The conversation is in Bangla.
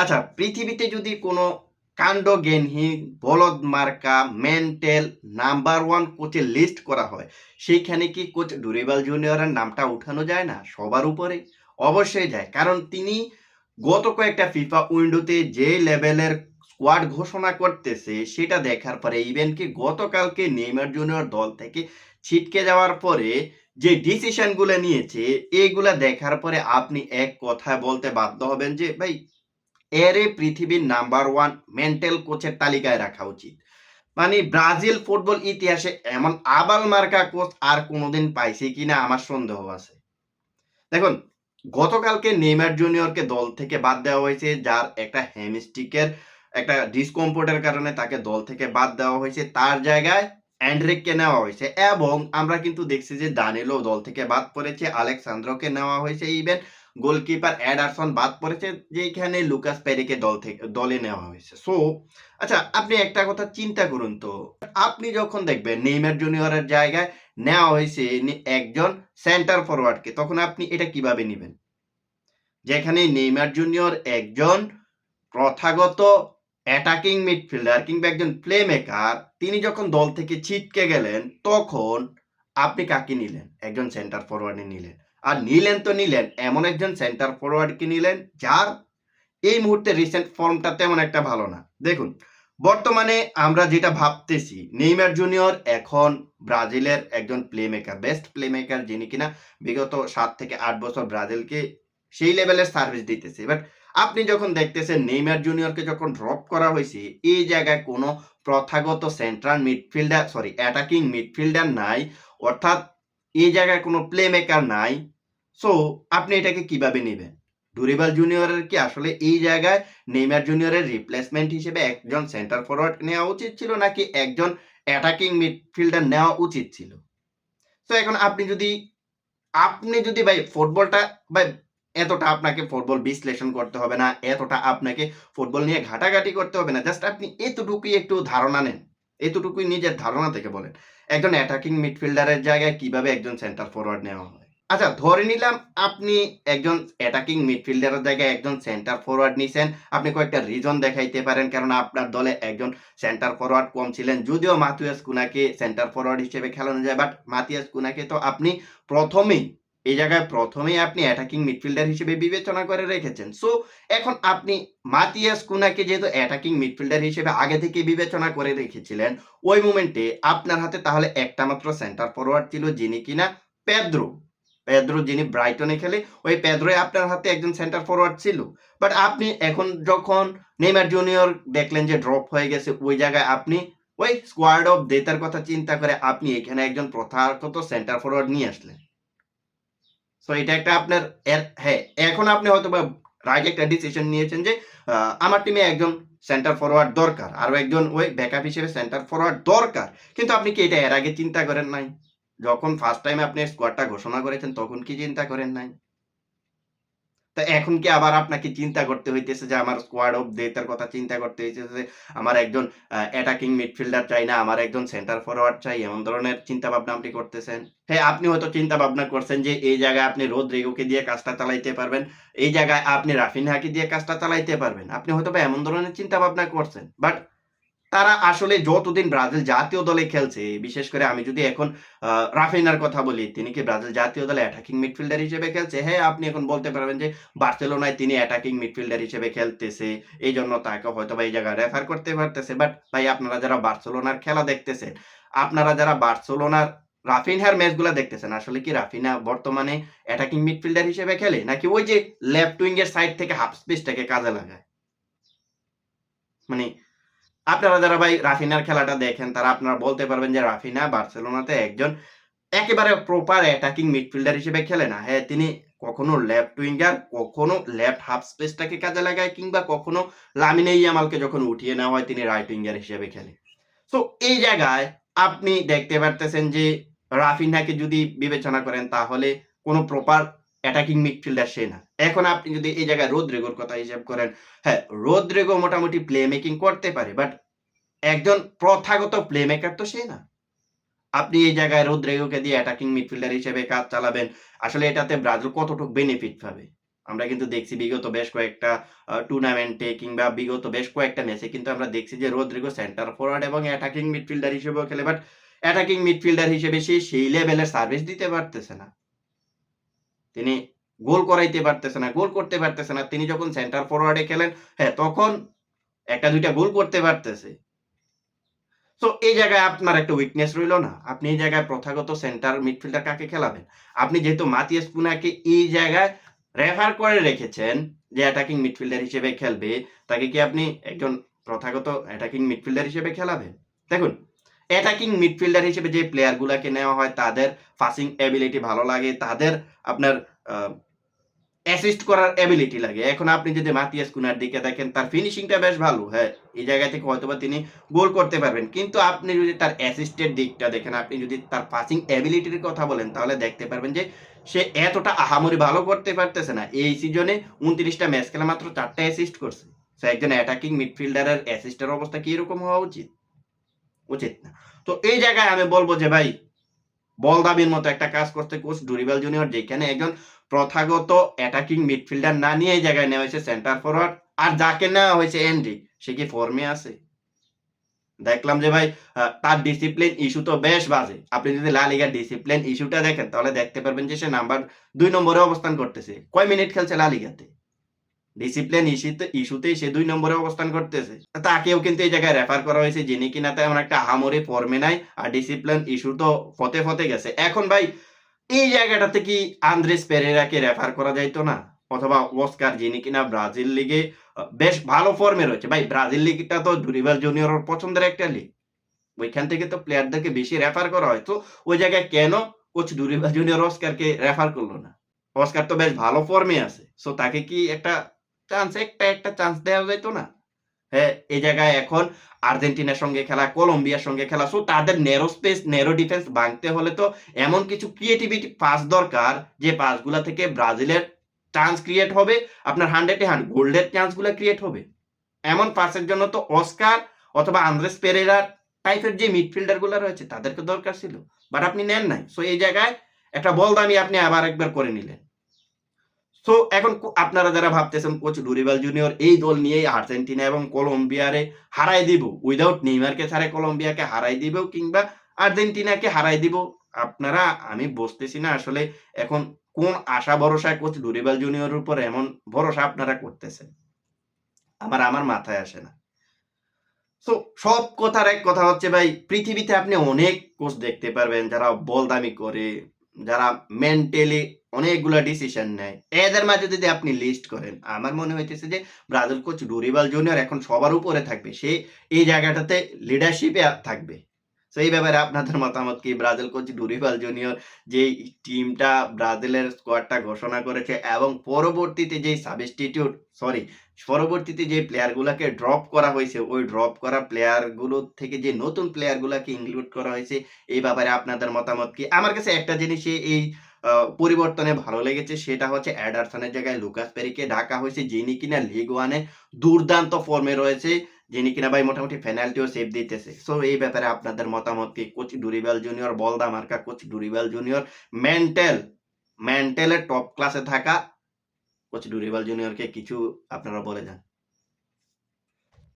আচ্ছা পৃথিবীতে যদি কোনো কাণ্ডজ্ঞানহীন বলদ মার্কা, মেন্টেল, নাম্বার ওয়ান কোচের লিস্ট করা হয়, সেইখানে কি কোচ ডুরেবাল জুনিয়রের নামটা উঠানো যায় না? সবার উপরে অবশ্যই যায়। কারণ তিনি গত কয়েকটা ফিফা উইন্ডোতে যে লেভেলের স্কোয়াড ঘোষণা করতেছে, সেটা দেখার পরে ইভেন কি গতকালকে নেইমার জুনিয়র দল থেকে ছিটকে যাওয়ার পরে যে ডিসিশনগুলো নিয়েছে, এগুলা দেখার পরে আপনি এক কথায় বলতে বাধ্য হবেন যে, ভাই এরে পৃথিবীর নাম্বার ওয়ান মেন্টাল কোচের তালিকায় রাখা উচিত। মানে ব্রাজিল ফুটবল ইতিহাসে এমন আবাল মার্কা কোচ আর কোনোদিন পাইছে কিনা আমার সন্দেহ আছে। দেখুন, গতকালকে নেইমার জুনিয়রকে দল থেকে বাদ দেওয়া হয়েছে, যার একটা হ্যামস্টিকের একটা ডিসকমফোর্টের কারণে তাকে দল থেকে বাদ দেওয়া হয়েছে। তার জায়গায় অ্যান্ড্রিককে নেওয়া হয়েছে এবং আমরা কিন্তু দেখছি যে দানিলো দল থেকে বাদ পড়েছে আলেকসান্দ্রকে নেওয়া হয়েছে ইভেন গোলকিপার অ্যাডারসন বাদ পড়েছে যেখানে লুকাস প্যারিকে দল থেকে, দলে নেওয়া হয়েছে। সো আচ্ছা আপনি একটা কথা চিন্তা করুন তো। আপনি যখন দেখবেন নেইমার জুনিয়রের জায়গায় নেওয়া হয়েছে একজন সেন্টার ফরওয়ার্ডকে তখন আপনি এটা কীভাবে নেবেন? যেখানে নেইমার জুনিয়র একজন প্রথাগত অ্যাটাকিং মিডফিল্ডার কিংবা একজন প্লে মেকার তিনি যখন দল থেকে ছিটকে গেলেন, তখন আপনি কাকে নিলেন? একজন সেন্টার ফরওয়ার্ডে নিলেন। আর নিলেন তো নিলেন, এমন একজন সেন্টার ফরওয়ার্ডকে নিলেন, যার এই মুহূর্তে রিসেন্ট ফর্মটা তেমন একটা ভালো না। দেখুন, বর্তমানে আমরা যেটা ভাবতেছি, নেইমার জুনিয়র এখন ব্রাজিলের একজন playmaker best playmaker যিনি কিনা বিগত সাত থেকে আট বছর ব্রাজিলকে সেই লেভেলের সার্ভিস দিতেছে। বাট আপনি যখন দেখতেছেন নেইমার জুনিয়রকে যখন ড্রপ করা হয়েছে, এই জায়গায় কোনো প্রথাগত central midfielder sorry attacking midfielder নাই। অর্থাৎ এই জায়গায় কোনো প্লে মেকার নাই। সো আপনি এটাকে কীভাবে নেবেন? ডুরিবাল জুনিয়রের কি আসলে এই জায়গায় নেইমার জুনিয়রের রিপ্লেসমেন্ট হিসেবে একজন সেন্টার ফরওয়ার্ড নেওয়া উচিত ছিল নাকি একজন অ্যাটাকিং মিডফিল্ডার নেওয়া উচিত ছিল? তো এখন আপনি যদি আপনি যদি ভাই ফুটবলটা ভাই এতটা আপনাকে ফুটবল বিশ্লেষণ করতে হবে না, এতটা আপনাকে ফুটবল নিয়ে ঘাটাঘাটি করতে হবে না। জাস্ট আপনি এতটুকুই একটু ধারণা নেন। এতটুকুই নিজের ধারণা থেকে বলেন। একজন অ্যাটাকিং মিডফিল্ডারের জায়গায় কীভাবে একজন সেন্টার ফরওয়ার্ড নেওয়া হয়? আচ্ছা ধরে নিলাম আপনি একজন অ্যাটাকিং মিডফিল্ডারের জায়গায় একজন সেন্টার ফরওয়ার্ড নিছেন। আপনি কয়েকটা রিজন দেখাইতে পারেন কারণ আপনার দলে একজন সেন্টার ফরওয়ার্ড কম ছিলেন। যদিও মাথিয়াস কুনাকে সেন্টার ফরওয়ার্ড হিসেবে খেলানো যায় বাট মাথিয়াস কুনাকে তো আপনি প্রথমেই এই জায়গায় প্রথমেই আপনি অ্যাটাকিং মিডফিল্ডার হিসেবে বিবেচনা করে রেখেছেন। সো এখন আপনি মাতিয়াস কুনাকে যেহেতু অ্যাটাকিং মিডফিল্ডার হিসেবে আগে থেকে বিবেচনা করে রেখেছিলেন, ওই মোমেন্টে আপনার হাতে তাহলে একটা মাত্র সেন্টার ফরওয়ার্ড ছিল যিনি কিনা পেদ্রো। পেদ্রো যিনি ব্রাইটনে খেলে, ওই পেদ্রোয় আপনার হাতে একজন সেন্টার ফরওয়ার্ড ছিল। বাট আপনি এখন যখন নেইমার জুনিয়র দেখলেন যে ড্রপ হয়ে গেছে, ওই জায়গায় আপনি ওই স্কোয়াড অফ ডেতার কথা চিন্তা করে আপনি এখানে একজন প্রথাগত সেন্টার ফরওয়ার্ড নিয়ে আসলেন। সো এটা একটা আপনার হ্যাঁ এখন আপনি হয়তো বা রাইট একটা ডিসিশন নিয়েছেন যে আমার টিমে একজন সেন্টার ফরওয়ার্ড দরকার, আরও একজন ওই ব্যাকআপ হিসেবে সেন্টার ফরওয়ার্ড দরকার। কিন্তু আপনি কি এটা এর আগে চিন্তা করেন নাই? যখন ফার্স্ট টাইম আপনি স্কোয়াডটা ঘোষণা করেছেন, তখন কি চিন্তা করেন নাই? তা এখন কি আবার আপনাকে চিন্তা করতে হইতেছে যে আমার স্কোয়াড অফ ডেথের কথা চিন্তা করতে হইতেছে যে আমার একজন অ্যাটাকিং মিডফিল্ডার চাই না, আমার একজন সেন্টার ফরওয়ার্ড চাই, এমন ধরনের চিন্তা ভাবনা আপনি করতেছেন? হ্যাঁ আপনি হয়তো চিন্তা ভাবনা করছেন যে এই জায়গায় আপনি রোদ রেগুকে দিয়ে কাজটা চালাইতে পারবেন, এই জায়গায় আপনি রাফিনহাকে দিয়ে কাজটা চালাইতে পারবেন। আপনি হয়তো বা এমন ধরনের চিন্তা ভাবনা করছেন বাট তারা আসলে যতদিন ব্রাজিল জাতীয় দলে খেলছে, বিশেষ করে আমি যদি এখন রাফিনার কথা বলি, তিনি কি ব্রাজিল জাতীয় দলে অ্যাটাকিং মিডফিল্ডার হিসেবে খেলছে? হ্যাঁ আপনি এখন বলতে পারবেন যে বার্সেলোনায় তিনি অ্যাটাকিং মিডফিল্ডার হিসেবে খেলতেছে এই জন্য তাকে হয়তো বা এই জায়গায় রেফার করতে পারতেছে। বাট ভাই, আপনারা যারা বার্সেলোনার খেলা দেখতেছেন, আপনারা যারা বার্সেলোনার রাফিনহার ম্যাচগুলো দেখতেছেন, আসলে কি রাফিনা বর্তমানে অ্যাটাকিং মিডফিল্ডার হিসেবে খেলে? নাকি ওই যে লেফট উইং এর সাইড থেকে হাফ স্পেসটাকে কাজে লাগায়? মানে আপনারা যারা ভাই রাফিনার খেলাটা দেখেন, তারা আপনারা বলতে পারবেন যে রাফিনা বার্সেলোনাতে একজন একেবারে প্রপার অ্যাটাকিং মিডফিল্ডার হিসেবে খেলে না। হ্যাঁ তিনি কখনো লেফট উইঙ্গার কখনো লেফট হাফ স্পেসটাকে কাজে লাগায় কিংবা কখনো লামিনে ইয়ামালকে যখন উঠিয়ে নেওয়া হয়, তিনি রাইট উইঙ্গার হিসেবে খেলে। সো এই জায়গায় আপনি দেখতে পারতেছেন যে রাফিনাকে যদি বিবেচনা করেন, তাহলে কোনো প্রপার অ্যাটাকিং মিডফিল্ডার সে না এখন আপনি যদি এই জায়গায় রোদ্রেগোর কথা হিসাব করেন হ্যাঁ রোদ্রেগো মোটামুটি প্লে মেকিং করতে পারে বাট একজন প্রথাগত প্লে মেকার তো সে না আপনি এই জায়গায় রোদ্রেগোকে দিয়ে অ্যাটাকিং মিডফিল্ডার হিসেবে কাজ চালাবেন, আসলে এটাতে ব্রাজিল কতটুকু বেনিফিট পাবে আমরা কিন্তু দেখছি বিগত বেশ কয়েকটা টুর্নামেন্টে কিংবা বিগত বেশ কয়েকটা ম্যাচে কিন্তু আমরা দেখছি যে রদ্রিগো সেন্টার ফরওয়ার্ড এবং অ্যাটাকিং মিডফিল্ডার হিসেবেও খেলে। বাট অ্যাটাকিং মিডফিল্ডার হিসেবে সে সেই লেভেলের সার্ভিস দিতে পারতেছে না। তিনি গোল করাইতে পারতেছে না, গোল করতে পারতেছে না। তিনি যখন সেন্টার ফরওয়ার্ডে খেলেন, হ্যাঁ, তখন একটা দুইটা গোল করতে পারতেছে। তো এই জায়গায় আপনার একটা উইকনেস রইল না? আপনি এই জায়গায় প্রথাগত সেন্টার মিডফিল্ডার কাকে খেলাবেন? আপনি যেহেতু মাতিয়াস পুনাকে এই জায়গায় রেফার করে রেখেছেন যে অ্যাটাকিং মিডফিল্ডার হিসেবে খেলবে, তাকে কি আপনি একজন প্রথাগত অ্যাটাকিং মিডফিল্ডার হিসেবে খেলাবেন? দেখুন, অ্যাটাকিং মিডফিল্ডার হিসেবে যে প্লেয়ার গুলাকে নেওয়া হয় তাদের পাসিং অ্যাবিলিটি ভালো লাগে, তাদের আপনার অ্যাসিস্ট করার অ্যাবিলিটি লাগে। এখন আপনি যদি মাতিয়াস কুনার দিকে দেখেন তার ফিনিশিংটা বেশ ভালো। হ্যাঁ, এই জায়গা থেকে হয়তোবা তিনি গোল করতে পারবেন। কিন্তু আপনি যদি তার অ্যাসিস্টের দিকটা দেখেন, আপনি যদি তার পাসিং এবিলিটির কথা বলেন তাহলে দেখতে পারবেন যে সে এতটা আহামরি ভালো করতে পারতেছে না। এই সিজনে উনত্রিশটা ম্যাচ খেলে মাত্র ৪ টা অ্যাসিস্ট করছে। সে একজন অ্যাটাকিং মিডফিল্ডারের অ্যাসিস্টের অবস্থা কি এরকম হওয়া উচিত? উচিত না। তো এই জায়গায় আমি বলব যে ভাই বল দাবির মতো একটা কাজ করছে কোচ ডুরিবাল জুনিয়র যেখানে একজন প্রথাগত অ্যাটাকিং মিডফিল্ডার না নিয়ে এই জায়গায় নেওয়া হয়েছে সেন্টার ফরওয়ার্ড। আর যাকে নেওয়া হয়েছে এনরিক, সে কি ফর্মে আছে? দেখলাম যে ভাই তার ডিসিপ্লিন ইস্যু তো বেশ বাজে। আপনি যদি লা লিগার ডিসিপ্লিন ইস্যুটা দেখেন তাহলে দেখতে পারবেন যে সে নাম্বার দুই নম্বরে অবস্থান করতেছে। কয় মিনিট খেলছে লা লিগাতে? ডিসিপ্লিন ইস্যুতে ইস্যুতেই সে দুই নম্বরে অবস্থান করতেছে। তাকেও কিন্তু এই জায়গায় রেফার করা হয়েছে যিনি কিনা তেমন একটা আহামরি ফর্মে নাই। আর ডিসিপ্লিন ইস্যু তো ফতে, ফতে গেছে। এখন ভাই এই জায়গাটাতে কি আন্দ্রেস পেরেরাকে রেফার করা যাইতো না? অথবা অস্কার যিনি কিনা ব্রাজিল লিগে বেশ ভালো ফর্মে রয়েছে। ভাই ব্রাজিল লিগটা তো ডুরিবাল জুনিয়র পছন্দের একটা লিগ। ওইখান থেকে তো প্লেয়ারদেরকে বেশি রেফার করা হয়। তো ওই জায়গায় কেন কোচ ডুরিবাল জুনিয়র অস্কারকে রেফার করল না? অস্কার তো বেশ ভালো ফর্মে আছে। সো তাকে কি একটা চান্স একটা, একটা চান্স দেওয়া যাইত না? হ্যাঁ, এই জায়গায় এখন আর্জেন্টিনার সঙ্গে খেলা, কলম্বিয়ার সঙ্গে খেলা। সো তাদের ন্যারো স্পেস, ন্যারো ডিফেন্স ভাঙতে হলে তো এমন কিছু ক্রিয়েটিভিটি পাস দরকার যে পাসগুলা থেকে ব্রাজিলের চান্স ক্রিয়েট হবে। আপনার 100 এ 100 গোলের চান্সগুলা ক্রিয়েট হবে। এমন পাসের জন্য তো অস্কার অথবা আন্দ্রেস পেরেরা টাইপের যে মিডফিল্ডারগুলা রয়েছে তাদেরকে দরকার ছিল। বাট আপনি নেন নাই। সো এই জায়গায় একটা বল দামি আপনি আবার একবার করে নিলেন। সো এখন আপনারা যারা ভাবতেছেন কোচ ডুরিবাল জুনিয়র এই দল নিয়েই আর্জেন্টিনা এবং কলম্বিয়ারে হারায় দিব। উইদাউট নেইমারকে ছাড়া কলম্বিয়াকে হারায় দিব কিংবা আর্জেন্টিনাকে হারায় দিব। আপনারা আমি বুঝতেছি না আসলে এখন কোন আশা ভরসায় কোচ ডুরিবাল জুনিয়রের উপর এমন ভরসা আপনারা করতেছেন। আমার আমার মাথায় আসে না। সো সব কথার এক কথা হচ্ছে ভাই পৃথিবীতে আপনি অনেক কোচ দেখতে পারবেন যারা বল দামি করে, যারা মেন্টালি অনেকগুলা ডিসিশন নেয়। এদের মাঝে যদি আপনি লিস্ট করেন, আমার মনে হইতেছে যে ব্রাজিল কোচ ডোরিবাল জুনিয়র এখন সবার উপরে থাকবে। সে এই জায়গাটাতে লিডারশিপে থাকবে। সো এই ব্যাপারে আপনাদের মতামত কি? ব্রাজিল কোচ ডুরিবাল জুনিয়র যেই টিমটা ব্রাজিলের স্কোয়াডটা ঘোষণা করেছে এবং পরবর্তীতে যেই সাবস্টিটিউট সরি পরবর্তীতে যে প্লেয়ারগুলোকে ড্রপ করা হয়েছে, ওই ড্রপ করা প্লেয়ারগুলো থেকে যে নতুন প্লেয়ারগুলোকে ইনক্লুড করা হয়েছে, এই ব্যাপারে আপনাদের মতামত কি? আমার কাছে একটা জিনিসই এই পরিবর্তনে ভালো লেগেছে সেটা হচ্ছে অ্যাডারসনের জায়গায় লুকাস পেরিকে ডাকা হয়েছে যিনি কিনা লিগ ওয়ানে দুর্দান্ত ফর্মে রয়েছে। যিনি কিনা ভাই মোটামুটি ফেনাল্টিও সেভ দিতেছে। সো এই ব্যাপারে আপনাদের মতামত কি? কোচ ডুরিবেল জুনিয়র বলদা মার্কা কোচ ডুরিবেল জুনিয়র মেন্টাল, মেন্টালে টপ ক্লাসে থাকা কোচ ডুরিবেল জুনিয়রকে কিছু আপনারা বলে যান।